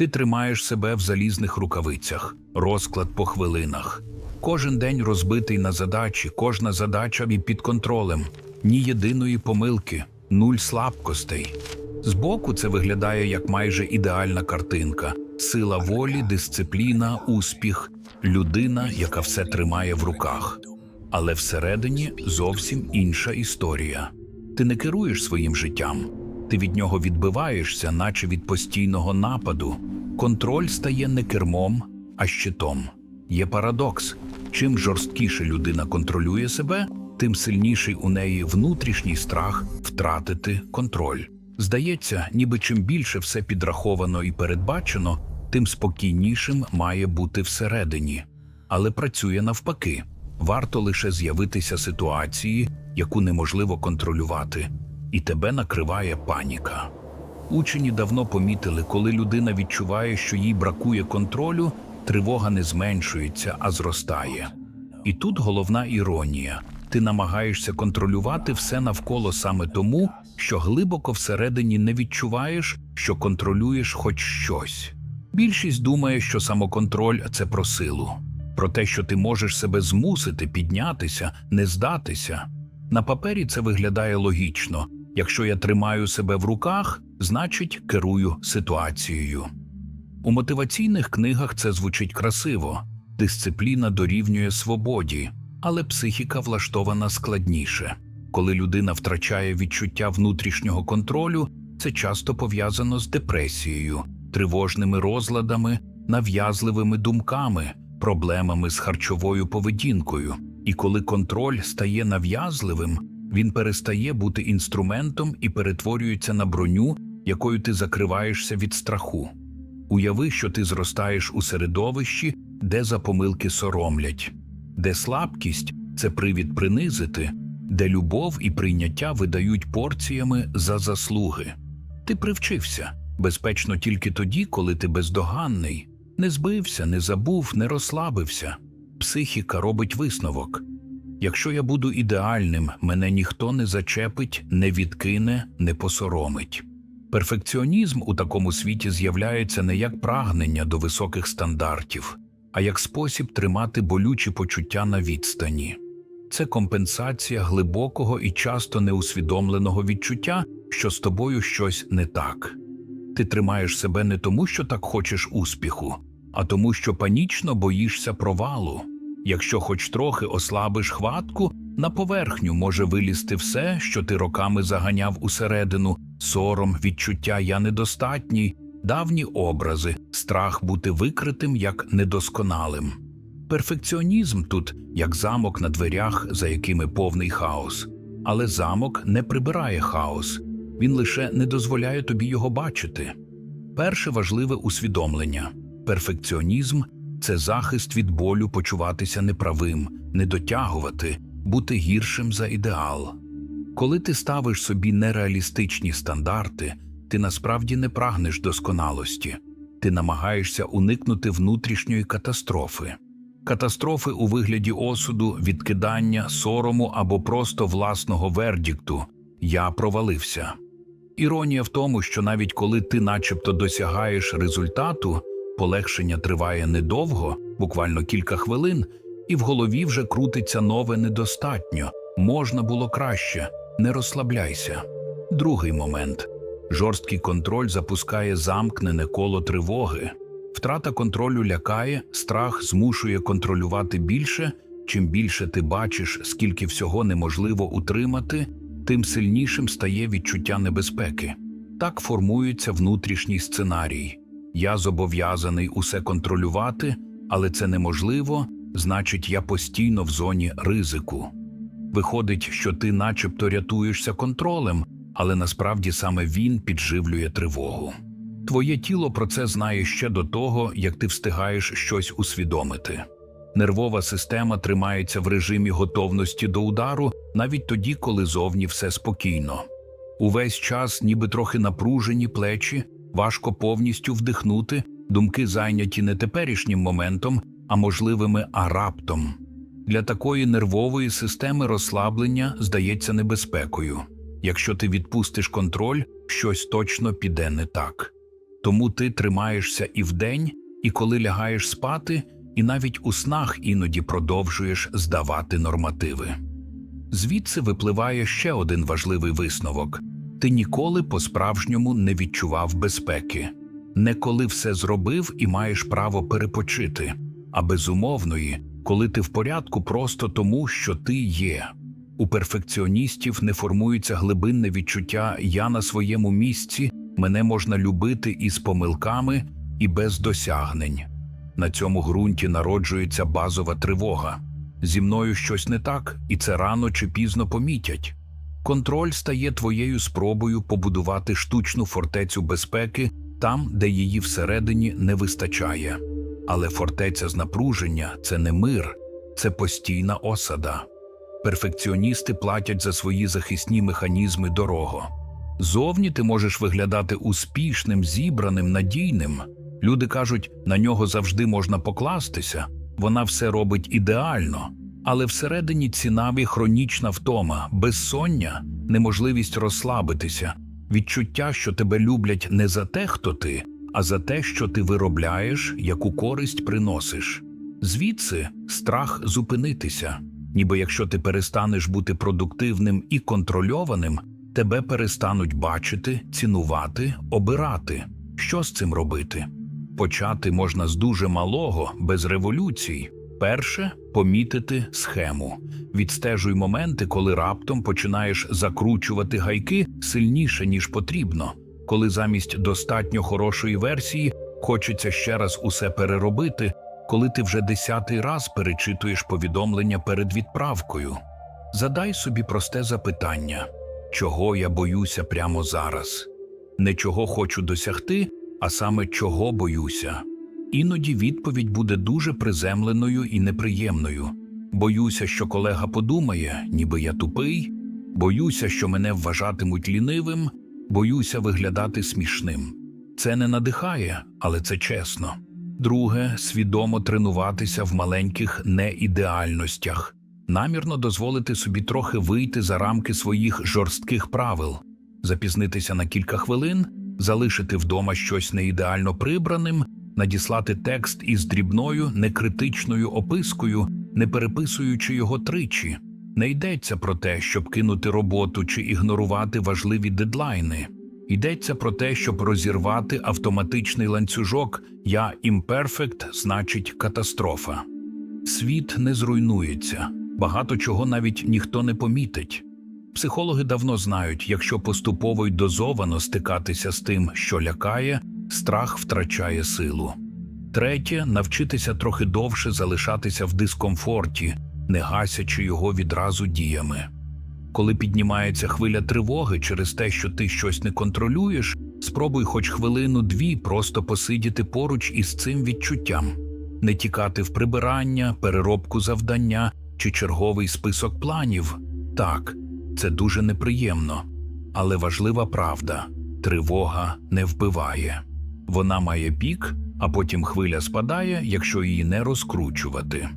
Ти тримаєш себе в залізних рукавицях, розклад по хвилинах. Кожен день розбитий на задачі, кожна задача і під контролем, ні єдиної помилки, нуль слабкостей. Збоку це виглядає як майже ідеальна картинка: сила волі, дисципліна, успіх, людина, яка все тримає в руках. Але всередині зовсім інша історія. Ти не керуєш своїм життям, ти від нього відбиваєшся, наче від постійного нападу. Контроль стає не кермом, а щитом. Є парадокс: чим жорсткіше людина контролює себе, тим сильніший у неї внутрішній страх втратити контроль. Здається, ніби чим більше все підраховано і передбачено, тим спокійнішим має бути всередині. Але працює навпаки. Варто лише з'явитися ситуації, яку неможливо контролювати, і тебе накриває паніка. Учені давно помітили, коли людина відчуває, що їй бракує контролю, тривога не зменшується, а зростає. І тут головна іронія: ти намагаєшся контролювати все навколо саме тому, що глибоко всередині не відчуваєш, що контролюєш хоч щось. Більшість думає, що самоконтроль це про силу, про те, що ти можеш себе змусити піднятися, не здатися. На папері це виглядає логічно. Якщо я тримаю себе в руках, значить керую ситуацією. У мотиваційних книгах це звучить красиво, дисципліна дорівнює свободі, але психіка влаштована складніше. Коли людина втрачає відчуття внутрішнього контролю, це часто пов'язано з депресією, тривожними розладами, нав'язливими думками, проблемами з харчовою поведінкою. І коли контроль стає нав'язливим, він перестає бути інструментом і перетворюється на броню, якою ти закриваєшся від страху. Уяви, що ти зростаєш у середовищі, де за помилки соромлять, де слабкість це привід принизити, де любов і прийняття видають порціями за заслуги. Ти привчився безпечно тільки тоді, коли ти бездоганний, не збився, не забув, не розслабився. Психіка робить висновок. Якщо я буду ідеальним, мене ніхто не зачепить, не відкине, не посоромить. Перфекціонізм у такому світі з'являється не як прагнення до високих стандартів, а як спосіб тримати болючі почуття на відстані. Це компенсація глибокого і часто неусвідомленого відчуття, що з тобою щось не так. Ти тримаєш себе не тому, що так хочеш успіху, а тому, що панічно боїшся провалу. Якщо хоч трохи ослабиш хватку, на поверхню може вилізти все, що ти роками заганяв усередину, сором, відчуття я недостатній, давні образи, страх бути викритим як недосконалим. Перфекціонізм тут як замок на дверях, за якими повний хаос. Але замок не прибирає хаос, він лише не дозволяє тобі його бачити. Перше важливе усвідомлення перфекціонізм це захист від болю почуватися неправим, не дотягувати, бути гіршим за ідеал. Коли ти ставиш собі нереалістичні стандарти, ти насправді не прагнеш досконалості, ти намагаєшся уникнути внутрішньої катастрофи. Катастрофи у вигляді осуду, відкидання, сорому або просто власного вердікту я провалився. Іронія в тому, що навіть коли ти начебто досягаєш результату, полегшення триває недовго, буквально кілька хвилин, і в голові вже крутиться нове недостатньо, можна було краще, не розслабляйся. Другий момент жорсткий контроль запускає замкнене коло тривоги. Втрата контролю лякає, страх змушує контролювати більше. Чим більше ти бачиш, скільки всього неможливо утримати, тим сильнішим стає відчуття небезпеки. Так формується внутрішній сценарій. Я зобов'язаний усе контролювати, але це неможливо, значить, я постійно в зоні ризику. Виходить, що ти начебто рятуєшся контролем, але насправді саме він підживлює тривогу. Твоє тіло про це знає ще до того, як ти встигаєш щось усвідомити. Нервова система тримається в режимі готовності до удару навіть тоді, коли зовні все спокійно. Увесь час, ніби трохи напружені плечі, важко повністю вдихнути, думки зайняті не теперішнім моментом, а можливими а раптом. Для такої нервової системи розслаблення здається небезпекою. Якщо ти відпустиш контроль, щось точно піде не так. Тому ти тримаєшся і вдень, і коли лягаєш спати, і навіть у снах іноді продовжуєш здавати нормативи. Звідси випливає ще один важливий висновок: ти ніколи по-справжньому не відчував безпеки, не коли все зробив і маєш право перепочити, а безумовної, коли ти в порядку просто тому, що ти є. У перфекціоністів не формується глибинне відчуття я на своєму місці, мене можна любити із помилками і без досягнень. На цьому ґрунті народжується базова тривога. Зі мною щось не так, і це рано чи пізно помітять. Контроль стає твоєю спробою побудувати штучну фортецю безпеки там, де її всередині не вистачає. Але фортеця з напруження це не мир, це постійна осада. Перфекціоністи платять за свої захисні механізми дорого. Зовні ти можеш виглядати успішним, зібраним, надійним. Люди кажуть, на нього завжди можна покластися, вона все робить ідеально. Але всередині цінаві хронічна втома, безсоння, неможливість розслабитися, відчуття, що тебе люблять не за те, хто ти, а за те, що ти виробляєш, яку користь приносиш. Звідси страх зупинитися, ніби якщо ти перестанеш бути продуктивним і контрольованим, тебе перестануть бачити, цінувати, обирати. Що з цим робити? Почати можна з дуже малого, без революцій. Перше помітити схему. Відстежуй моменти, коли раптом починаєш закручувати гайки сильніше, ніж потрібно, коли замість достатньо хорошої версії хочеться ще раз усе переробити, коли ти вже десятий раз перечитуєш повідомлення перед відправкою. Задай собі просте запитання: чого я боюся прямо зараз? Не чого хочу досягти, а саме чого боюся. Іноді відповідь буде дуже приземленою і неприємною. Боюся, що колега подумає, ніби я тупий, боюся, що мене вважатимуть лінивим, боюся виглядати смішним. Це не надихає, але це чесно. Друге, свідомо тренуватися в маленьких неідеальностях, намірно дозволити собі трохи вийти за рамки своїх жорстких правил, запізнитися на кілька хвилин, залишити вдома щось неідеально прибраним надіслати текст із дрібною, некритичною опискою, не переписуючи його тричі. Не йдеться про те, щоб кинути роботу чи ігнорувати важливі дедлайни. Йдеться про те, щоб розірвати автоматичний ланцюжок Я імперфект значить катастрофа. Світ не зруйнується, багато чого навіть ніхто не помітить. Психологи давно знають, якщо поступово й дозовано стикатися з тим, що лякає, страх втрачає силу. Третє навчитися трохи довше залишатися в дискомфорті, не гасячи його відразу діями. Коли піднімається хвиля тривоги через те, що ти щось не контролюєш, спробуй хоч хвилину-дві просто посидіти поруч із цим відчуттям, не тікати в прибирання, переробку завдання чи черговий список планів. Так, це дуже неприємно, але важлива правда тривога не вбиває. Вона має пік, а потім хвиля спадає, якщо її не розкручувати.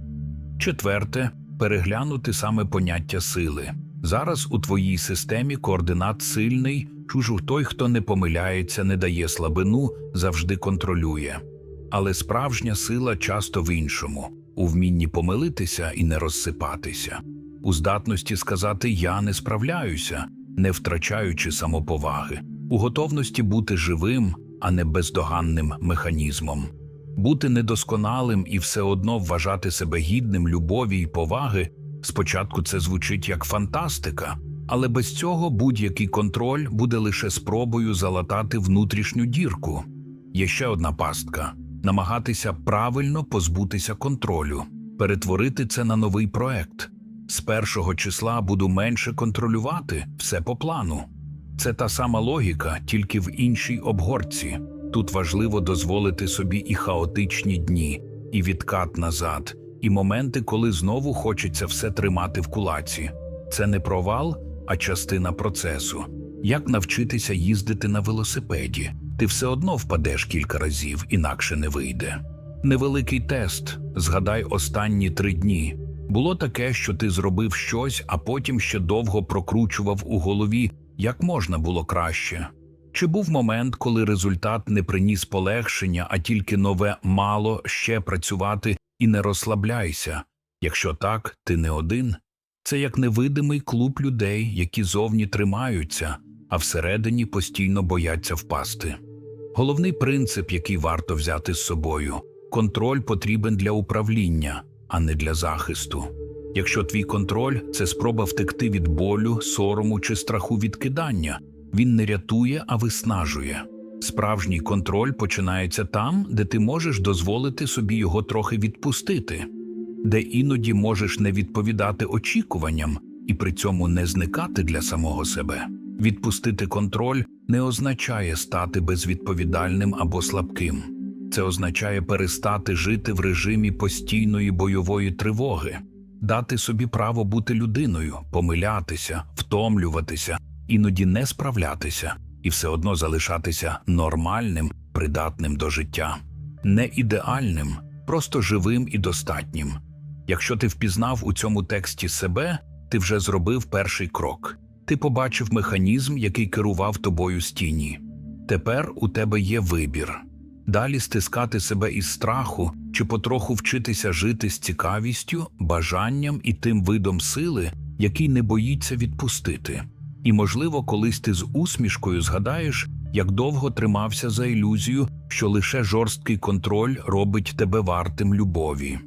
Четверте переглянути саме поняття сили. Зараз у твоїй системі координат сильний, чужу той, хто не помиляється, не дає слабину, завжди контролює. Але справжня сила часто в іншому у вмінні помилитися і не розсипатися, у здатності сказати Я не справляюся, не втрачаючи самоповаги, у готовності бути живим, а не бездоганним механізмом. Бути недосконалим і все одно вважати себе гідним любові й поваги спочатку це звучить як фантастика, але без цього будь-який контроль буде лише спробою залатати внутрішню дірку. Є ще одна пастка намагатися правильно позбутися контролю, перетворити це на новий проект. З першого числа буду менше контролювати все по плану. Це та сама логіка, тільки в іншій обгорці. Тут важливо дозволити собі і хаотичні дні, і відкат назад, і моменти, коли знову хочеться все тримати в кулаці. Це не провал, а частина процесу. Як навчитися їздити на велосипеді? Ти все одно впадеш кілька разів, інакше не вийде. Невеликий тест. Згадай останні три дні. Було таке, що ти зробив щось, а потім ще довго прокручував у голові, як можна було краще. Чи був момент, коли результат не приніс полегшення, а тільки нове мало ще працювати і не розслабляйся? Якщо так, ти не один. Це як невидимий клуб людей, які зовні тримаються, а всередині постійно бояться впасти. Головний принцип, який варто взяти з собою контроль потрібен для управління, а не для захисту. Якщо твій контроль це спроба втекти від болю, сорому чи страху відкидання, він не рятує, а виснажує. Справжній контроль починається там, де ти можеш дозволити собі його трохи відпустити, де іноді можеш не відповідати очікуванням і при цьому не зникати для самого себе. Відпустити контроль не означає стати безвідповідальним або слабким. Це означає перестати жити в режимі постійної бойової тривоги, дати собі право бути людиною, помилятися, втомлюватися, іноді не справлятися і все одно залишатися нормальним, придатним до життя, не ідеальним, просто живим і достатнім. Якщо ти впізнав у цьому тексті себе, ти вже зробив перший крок. Ти побачив механізм, який керував тобою з тіні. Тепер у тебе є вибір далі стискати себе із страху чи потроху вчитися жити з цікавістю, бажанням і тим видом сили, який не боїться відпустити. І, можливо, колись ти з усмішкою згадаєш, як довго тримався за ілюзію, що лише жорсткий контроль робить тебе вартим любові.